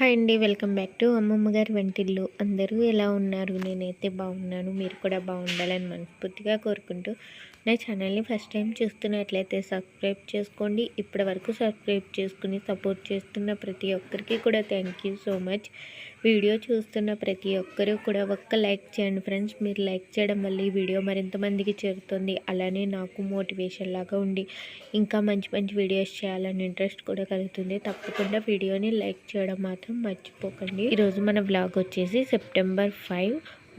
Hi అండి welcome back to అమ్మమ్మ గారి వంటిల్లు. అందరూ ఎలా ఉన్నారు? నేనైతే బాగున్నాను. మీరు కూడా బాగుండాలని మనస్ఫూర్తిగా కోరుకుంటూ నా ఛానల్ని ఫస్ట్ టైం చూస్తున్నట్లయితే సబ్స్క్రైబ్ చేసుకోండి. ఇప్పటి వరకు సబ్స్క్రైబ్ చేసుకుని సపోర్ట్ చేస్తున్న ప్రతి ఒక్కరికి కూడా thank you so much video చూస్తున్న ప్రతి ఒక్కరూ కూడా ఒక్క లైక్ చేయండి ఫ్రెండ్స్. మీరు లైక్ చేయడం వల్ల ఈ వీడియో మరింత మందికి చేరుతుంది. అలానే నాకు మోటివేషన్ లాగా ఉండి ఇంకా మంచి మంచి వీడియోస్ చేయాలని ఇంట్రెస్ట్ కూడా కలుగుతుంది. తప్పకుండా వీడియోని లైక్ చేయడం మాత్రం మర్చిపోకండి. ఈరోజు మన వ్లాగ్ వచ్చేసి సెప్టెంబర్ ఫైవ్.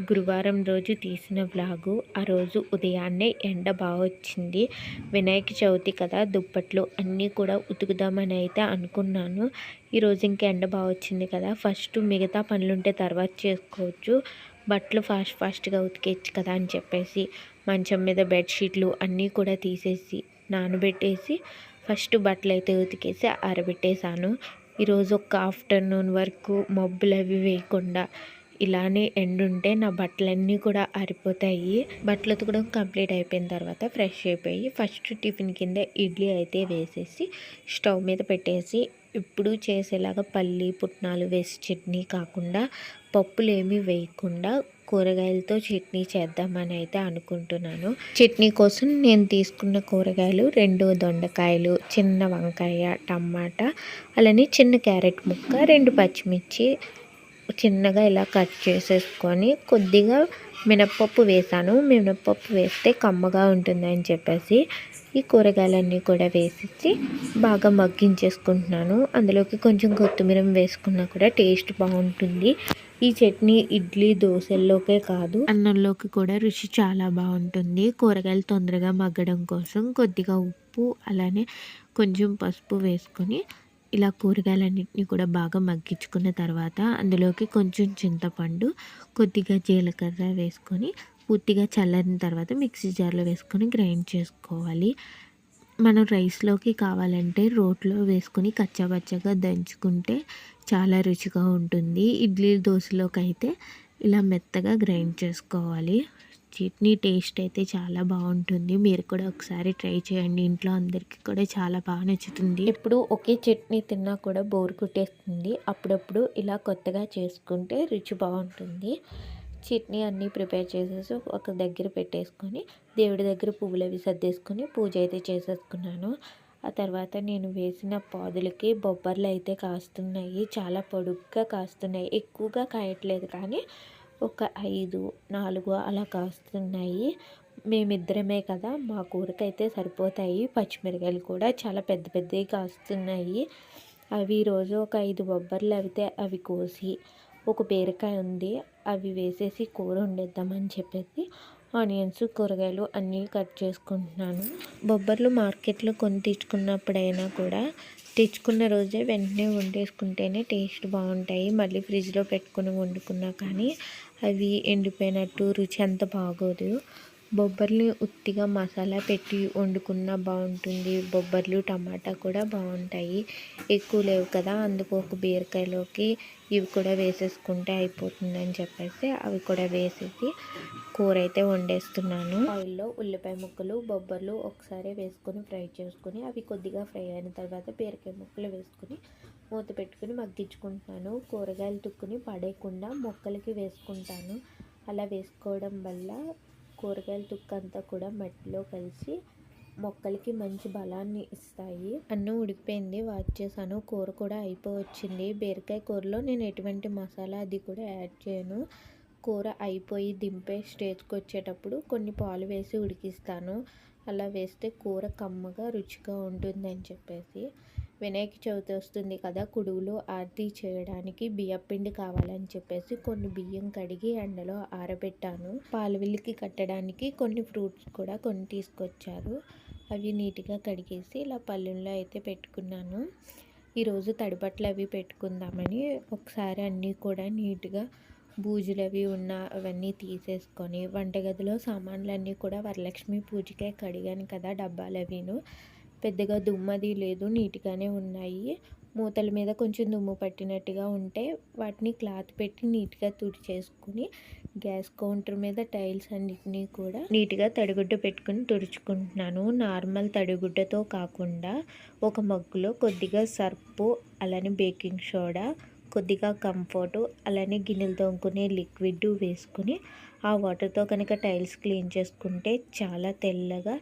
గురువారం రోజు తీసిన వ్లాగు ఆ రోజు ఉదయాన్నే ఎండ బాగా వచ్చింది. వినాయక చవితి కదా దుప్పట్లు అన్నీ కూడా ఉతుకుదామని అయితే అనుకున్నాను. ఈరోజు ఇంకా ఎండ బాగా వచ్చింది కదా ఫస్ట్ మిగతా పనులుంటే తర్వాత చేసుకోవచ్చు. బట్టలు ఫాస్ట్ ఫాస్ట్గా ఉతికేయచ్చు కదా అని చెప్పేసి మంచం మీద బెడ్షీట్లు అన్నీ కూడా తీసేసి నానబెట్టేసి ఫస్ట్ బట్టలు అయితే ఉతికేసి ఆరబెట్టేశాను. ఈరోజు ఒక ఆఫ్టర్నూన్ వరకు మబ్బులు అవి వేయకుండా ఇలానే ఎండుంటే నా బట్టలన్నీ కూడా ఆరిపోతాయి. బట్టలు ఉతకడం కంప్లీట్ అయిపోయిన తర్వాత ఫ్రెష్ అయిపోయి ఫస్ట్ టిఫిన్ కింద ఇడ్లీ అయితే వేసేసి స్టవ్ మీద పెట్టేసి ఇప్పుడు చేసేలాగా పల్లి పుట్నాలు వేసి చట్నీ కాకుండా పప్పులు ఏమీ వేయకుండా కూరగాయలతో చట్నీ చేద్దామని అయితే అనుకుంటున్నాను. చట్నీ కోసం నేను తీసుకున్న కూరగాయలు రెండు దొండకాయలు చిన్న వంకాయ టమాటా అలానే చిన్న క్యారెట్ ముక్క రెండు పచ్చిమిర్చి చిన్నగా ఇలా కట్ చేసేసుకొని కొద్దిగా మినప్పప్పు వేసాను. మినప్పప్పు వేస్తే కమ్మగా ఉంటుందని చెప్పేసి ఈ కూరగాయలన్నీ కూడా వేసేసి బాగా మగ్గించేసుకుంటున్నాను. అందులోకి కొంచెం కొత్తిమీర వేసుకున్నా కూడా టేస్ట్ బాగుంటుంది. ఈ చట్నీ ఇడ్లీ దోశల్లోకే కాదు అన్నంలోకి కూడా రుచి చాలా బాగుంటుంది. కూరగాయలు తొందరగా మగ్గడం కోసం కొద్దిగా ఉప్పు అలానే కొంచెం పసుపు వేసుకొని ఇలా కూరగాయలన్నింటినీ కూడా బాగా మగ్గించుకున్న తర్వాత అందులోకి కొంచెం చింతపండు కొద్దిగా జీలకర్ర వేసుకొని పూర్తిగా చల్లారిన తర్వాత మిక్సీ జార్లో వేసుకొని గ్రైండ్ చేసుకోవాలి. మనం రైస్లోకి కావాలంటే రోట్లో వేసుకొని కచ్చాపచ్చగా దంచుకుంటే చాలా రుచిగా ఉంటుంది. ఇడ్లీ దోశలోకి అయితే ఇలా మెత్తగా గ్రైండ్ చేసుకోవాలి. చట్నీ టేస్ట్ అయితే చాలా బాగుంటుంది. మీరు కూడా ఒకసారి ట్రై చేయండి. ఇంట్లో అందరికీ కూడా చాలా బాగా నచ్చుతుంది. ఇప్పుడు ఒకే చట్నీ తిన్నా కూడా బోర్ కొట్టేస్తుంది. అప్పుడప్పుడు ఇలా కొత్తగా చేసుకుంటే రుచి బాగుంటుంది. చట్నీ అన్నీ ప్రిపేర్ చేసేసి ఒక దగ్గర పెట్టేసుకొని దేవుడి దగ్గర పువ్వులు అవి సర్దేసుకొని పూజ అయితే చేసేసుకున్నాను. ఆ తర్వాత నేను వేసిన పాదులకి బొబ్బర్లు అయితే కాస్తున్నాయి. చాలా పొడుగ్గా కాస్తున్నాయి. ఎక్కువగా కాయట్లేదు కానీ ఒక ఐదు నాలుగు అలా కాస్తున్నాయి. మేమిద్దరమే కదా మా కూరకైతే సరిపోతాయి. పచ్చిమిరకాయలు కూడా చాలా పెద్ద పెద్దవి కాస్తున్నాయి. అవి రోజు ఒక ఐదు బొబ్బర్లు అయితే అవి కోసి ఒక బీరకాయ ఉంది. అవి వేసేసి కూర వండేద్దామని చెప్పేసి ఆనియన్స్ కూరగాయలు అన్నీ కట్ చేసుకుంటున్నాను. బొబ్బర్లు మార్కెట్లో కొని తెచ్చుకున్నప్పుడైనా కూడా తెచ్చుకున్న రోజే వెంటనే వండేసుకుంటేనే టేస్ట్ బాగుంటాయి. మళ్ళీ ఫ్రిడ్జ్లో పెట్టుకుని వండుకున్నా కానీ అవి ఎండిపోయినట్టు రుచి అంత బాగోదు. బొబ్బర్లు ఉత్తిగా మసాలా పెట్టి వండుకున్నా బాగుంటుంది. బొబ్బర్లు టమాటా కూడా బాగుంటాయి. ఎక్కువ లేవు కదా అందుకు ఒక బీరకాయలోకి ఇవి కూడా వేసేసుకుంటే అయిపోతుందని చెప్పేసి అవి కూడా వేసేసి కూర అయితే వండేస్తున్నాను. ఆయిల్లో ఉల్లిపాయ ముక్కలు బొబ్బర్లు ఒకసారి వేసుకొని ఫ్రై చేసుకొని అవి కొద్దిగా ఫ్రై అయిన తర్వాత బీరకాయ ముక్కలు వేసుకొని మూత పెట్టుకుని మగ్గించుకుంటున్నాను. కూరగాయలు తుక్కుని పడేయకుండా మొక్కలకి వేసుకుంటాను. అలా వేసుకోవడం వల్ల కూరగాయల తుక్కు అంతా కూడా మట్టిలో కలిసి మొక్కలకి మంచి బలాన్ని ఇస్తాయి. అన్నం ఉడికిపోయింది. వాచ్ చేశాను. కూర కూడా అయిపోవచ్చింది. బీరకాయ కూరలో నేను ఎటువంటి మసాలా అది కూడా యాడ్ చేయను. కూర అయిపోయి దింపే స్టేజ్కి వచ్చేటప్పుడు కొన్ని పాలు వేసి ఉడికిస్తాను. అలా వేస్తే కూర కమ్మగా రుచిగా ఉంటుందని చెప్పేసి. వినాయక చవితి వస్తుంది కదా కుడువులు ఆరతి చేయడానికి బియ్యపిండి కావాలని చెప్పేసి కొన్ని బియ్యం కడిగి ఎండలో ఆరబెట్టాను. పాలవిల్లికి కట్టడానికి కొన్ని ఫ్రూట్స్ కూడా కొన్ని తీసుకొచ్చారు. అవి నీట్గా కడిగేసి ఇలా పల్లెల్లో అయితే పెట్టుకున్నాను. ఈరోజు తడిబట్టలు అవి పెట్టుకుందామని ఒకసారి అన్నీ కూడా నీట్గా బూజులు అవి ఉన్న అవన్నీ తీసేసుకొని వంటగదిలో సామాన్లన్నీ కూడా వరలక్ష్మి పూజకే కడిగాను కదా డబ్బాలు అవిను పెద్దగా దుమ్మది లేదు నీట్గానే ఉన్నాయి. మూతల మీద కొంచెం దుమ్ము పట్టినట్టుగా ఉంటే వాటిని క్లాత్ పెట్టి నీట్గా తుడిచేసుకుని గ్యాస్ కౌంటర్ మీద టైల్స్ అన్నిటినీ కూడా నీట్గా తడిగుడ్డ పెట్టుకుని తుడుచుకుంటున్నాను. నార్మల్ తడిగుడ్డతో కాకుండా ఒక మగ్గులో కొద్దిగా సర్పు అలానే బేకింగ్ సోడా కొద్దిగా కంఫర్టు అలానే గిన్నెలు తోముకునే లిక్విడ్ వేసుకుని ఆ వాటర్తో కనుక టైల్స్ క్లీన్ చేసుకుంటే చాలా తెల్లగా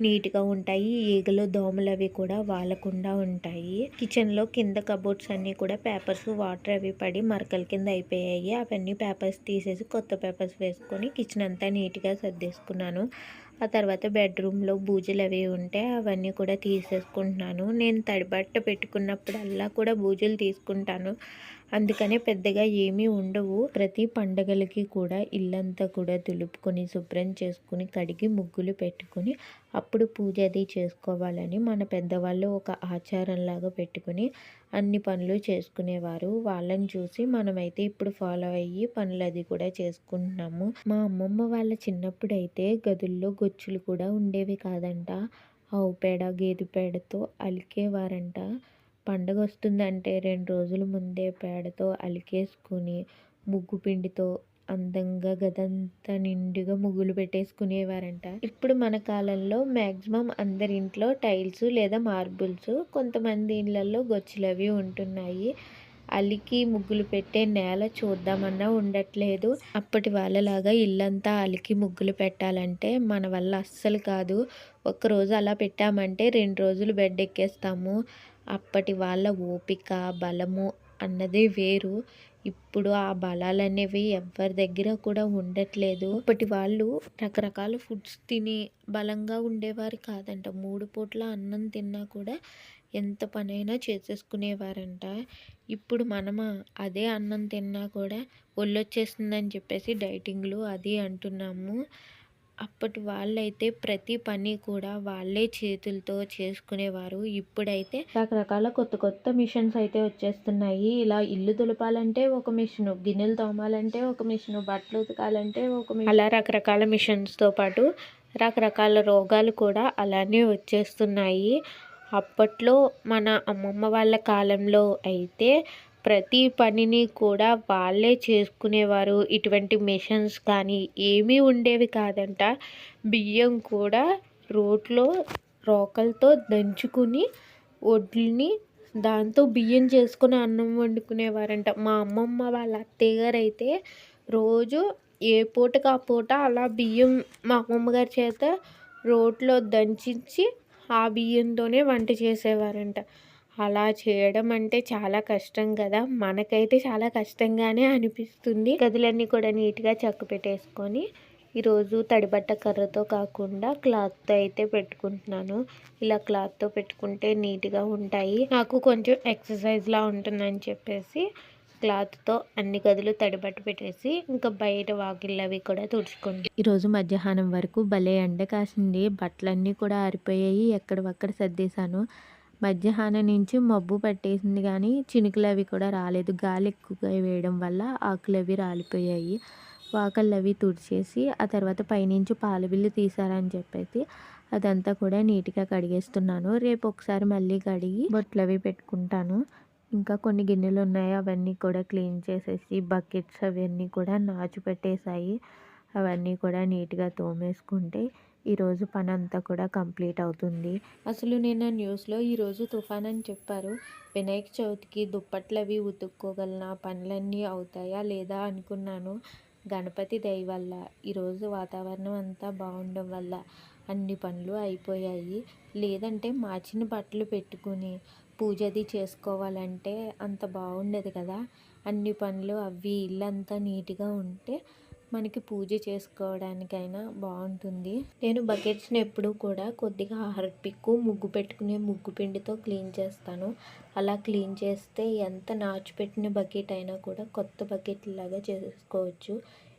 నీట్గా ఉంటాయి. ఈగలు దోమలు అవి కూడా వాలకుండా ఉంటాయి. కిచెన్లో కింద కబోర్డ్స్ అన్నీ కూడా పేపర్స్ వాటర్ అవి పడి మరకల కింద అయిపోయాయి. అవన్నీ పేపర్స్ తీసేసి కొత్త పేపర్స్ వేసుకొని కిచెన్ అంతా నీట్గా సర్దేసుకున్నాను. ఆ తర్వాత బెడ్రూమ్లో బూజులు అవి ఉంటే అవన్నీ కూడా తీసేసుకుంటున్నాను. నేను తడిబట్ట పెట్టుకున్నప్పుడల్లా కూడా బూజులు తీసుకుంటాను. అందుకనే పెద్దగా ఏమీ ఉండవు. ప్రతి పండగలకి కూడా ఇల్లంతా కూడా దులుపుకొని శుభ్రం చేసుకుని కడిగి ముగ్గులు పెట్టుకుని అప్పుడు పూజ అది చేసుకోవాలని మన పెద్దవాళ్ళు ఒక ఆచారంలాగా పెట్టుకుని అన్ని పనులు చేసుకునేవారు. వాళ్ళని చూసి మనమైతే ఇప్పుడు ఫాలో అయ్యి పనులు అది కూడా చేసుకుంటున్నాము. మా అమ్మమ్మ వాళ్ళ చిన్నప్పుడు అయితే గదుల్లో గొచ్చులు కూడా ఉండేవి కాదంట. ఆవు పేడ గేదె పేడతో అలికేవారంట. పండగ వస్తుందంటే రెండు రోజుల ముందే పేడతో అలికేసుకుని ముగ్గు పిండితో అందంగా గదంతా నిండుగా ముగ్గులు పెట్టేసుకునేవారంట. ఇప్పుడు మన కాలంలో మ్యాక్సిమం అందరి ఇంట్లో టైల్స్ లేదా మార్బుల్స్ కొంతమంది ఇళ్ళల్లో గొచ్చులు అవి ఉంటున్నాయి. అలికి ముగ్గులు పెట్టే నేల చూద్దామన్నా ఉండట్లేదు. అప్పటి వాళ్ళలాగా ఇల్లంతా అలికి ముగ్గులు పెట్టాలంటే మన వల్ల అస్సలు కాదు. ఒక్కరోజు అలా పెట్టామంటే రెండు రోజులు బెడ్ ఎక్కేస్తాము అప్పటి వాళ్ళ ఓపిక బలము అన్నది వేరు. ఇప్పుడు ఆ బలాలు అనేవి ఎవరి దగ్గర కూడా ఉండట్లేదు. అప్పటి వాళ్ళు రకరకాల ఫుడ్స్ తిని బలంగా ఉండేవారు కాదంట. మూడు పూట్ల అన్నం తిన్నా కూడా ఎంత పనైనా చేసేసుకునేవారంట. ఇప్పుడు మనము అదే అన్నం తిన్నా కూడా ఒళ్ళొచ్చేస్తుందని చెప్పేసి డైటింగ్లు అది అంటున్నాము. అప్పటి వాళ్ళైతే ప్రతి పని కూడా వాళ్ళే చేతులతో చేసుకునేవారు. ఇప్పుడైతే రకరకాల కొత్త కొత్త మిషన్స్ అయితే వచ్చేస్తున్నాయి. ఇలా ఇల్లు దులపాలంటే ఒక మిషన్ గిన్నెలు తోమాలంటే ఒక మిషన్ బట్టలు ఉతకాలంటే ఒక అలా రకరకాల మిషన్స్తో పాటు రకరకాల రోగాలు కూడా అలానే వచ్చేస్తున్నాయి. అప్పట్లో మన అమ్మమ్మ వాళ్ళ కాలంలో అయితే ప్రతి పనిని కూడా వాళ్ళే చేసుకునేవారు. ఇటువంటి మిషన్స్ కానీ ఏమీ ఉండేవి కాదంట. బియ్యం కూడా రోట్లో రోకలతో దంచుకుని వడ్లని దాంతో బియ్యం చేసుకుని అన్నం వండుకునేవారంట. మా అమ్మమ్మ వాళ్ళ అత్తయ్య గారు అయితే రోజు ఏ పూటకు ఆ పూట అలా బియ్యం మా అమ్మమ్మ గారి చేత రోట్లో దంచించి ఆ బియ్యంతోనే వంట చేసేవారంట. అలా చేయడం అంటే చాలా కష్టం కదా. మనకైతే చాలా కష్టంగానే అనిపిస్తుంది. గదులన్నీ కూడా నీట్గా చక్క పెట్టేసుకొని ఈరోజు తడిబట్ట కర్రతో కాకుండా క్లాత్తో అయితే పెట్టుకుంటున్నాను. ఇలా క్లాత్తో పెట్టుకుంటే నీట్గా ఉంటాయి. నాకు కొంచెం ఎక్సర్సైజ్లా ఉంటుందని చెప్పేసి క్లాత్తో అన్ని గదులు తడిబట్ట పెట్టేసి ఇంకా బయట వాకిళ్ళు అవి కూడా తుడుచుకోండి ఈరోజు మధ్యాహ్నం వరకు భలే ఎండ కాసింది. బట్టలన్నీ కూడా ఆరిపోయాయి. ఎక్కడవక్కడ సర్దేశాను. మధ్యాహ్నం నుంచి మబ్బు పట్టేసింది కానీ చినుకులు అవి కూడా రాలేదు. గాలి ఎక్కువగా వేయడం వల్ల ఆకులు అవి రాలిపోయాయి. వాకళ్ళు అవి తుడిచేసి ఆ తర్వాత పైనుంచి పాల బిల్లు తీసారని చెప్పేసి అదంతా కూడా నీట్గా కడిగేస్తున్నాను. రేపు ఒకసారి మళ్ళీ కడిగి బొట్లు అవి పెట్టుకుంటాను. ఇంకా కొన్ని గిన్నెలు ఉన్నాయి. అవన్నీ కూడా క్లీన్ చేసేసి బకెట్స్ అవన్నీ కూడా నాచు పెట్టేశాయి అవన్నీ కూడా నీట్గా తోమేసుకుంటే ఈరోజు పని అంతా కూడా కంప్లీట్ అవుతుంది. అసలు నేను న్యూస్లో ఈరోజు తుఫాన్ అని చెప్పారు. వినాయక చవితికి దుప్పట్లు అవి ఉతుక్కోగలన పనులన్నీ అవుతాయా లేదా అనుకున్నాను. గణపతి దయ వల్ల ఈరోజు వాతావరణం అంతా బాగుండడం వల్ల అన్ని పనులు అయిపోయాయి. లేదంటే మార్చిన బట్టలు పెట్టుకుని పూజ అది చేసుకోవాలంటే అంత బాగుండదు కదా. అన్ని పనులు అవి ఇల్లంతా నీట్గా ఉంటే మనకి పూజ చేసుకోవడానికైనా బాగుంటుంది. నేను బకెట్స్ని ఎప్పుడూ కూడా కొద్దిగా హార్పిక్ ముగ్గు పెట్టుకునే ముగ్గు పిండితో క్లీన్ చేస్తాను. అలా క్లీన్ చేస్తే ఎంత నాచు పెట్టిన బకెట్ అయినా కూడా కొత్త బకెట్ లాగా చేసుకోవచ్చు.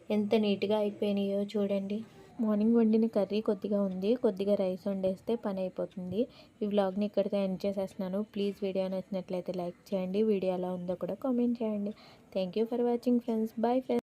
ఎంత నీట్గా అయిపోయినాయో చూడండి. మార్నింగ్ వండిన కర్రీ కొద్దిగా ఉంది. కొద్దిగా రైస్ వండేస్తే పని అయిపోతుంది. ఈ వ్లాగ్ని ఇక్కడితో ఎండ్ చేసేస్తున్నాను. ప్లీజ్ వీడియో నచ్చినట్లయితే లైక్ చేయండి. వీడియో ఎలా ఉందో కూడా కామెంట్ చేయండి. Thank you for watching friends. Bye friends.